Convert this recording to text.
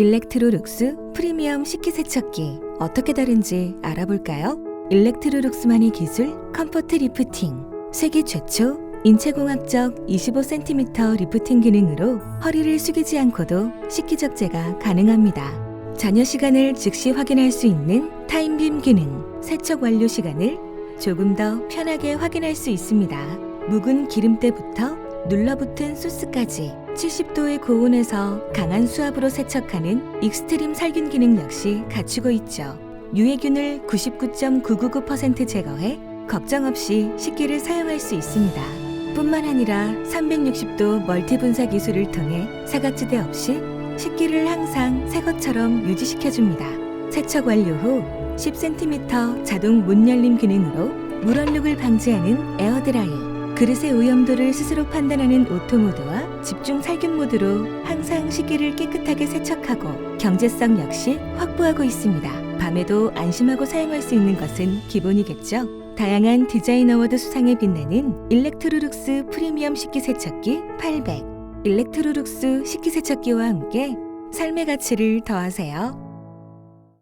일렉트로룩스 프리미엄 식기세척기 어떻게 다른지 알아볼까요? 일렉트로룩스만의 기술 컴포트 리프팅 세계 최초 인체공학적 25cm 리프팅 기능으로 허리를 숙이지 않고도 식기적재가 가능합니다. 잔여 시간을 즉시 확인할 수 있는 타임빔 기능, 세척 완료 시간을 조금 더 편하게 확인할 수 있습니다. 묵은 기름때부터 눌러붙은 소스까지 70도의 고온에서 강한 수압으로 세척하는 익스트림 살균 기능 역시 갖추고 있죠. 유해균을 99.999% 제거해 걱정 없이 식기를 사용할 수 있습니다. 뿐만 아니라 360도 멀티 분사 기술을 통해 사각지대 없이 식기를 항상 새 것처럼 유지시켜줍니다. 세척 완료 후 10cm 자동 문 열림 기능으로 물 얼룩을 방지하는 에어드라이, 그릇의 오염도를 스스로 판단하는 오토 모드와 집중 살균 모드로 항상 식기를 깨끗하게 세척하고 경제성 역시 확보하고 있습니다. 밤에도 안심하고 사용할 수 있는 것은 기본이겠죠. 다양한 디자인 어워드 수상에 빛나는 일렉트로룩스 프리미엄 식기세척기 800. 일렉트로룩스 식기세척기와 함께 삶의 가치를 더하세요.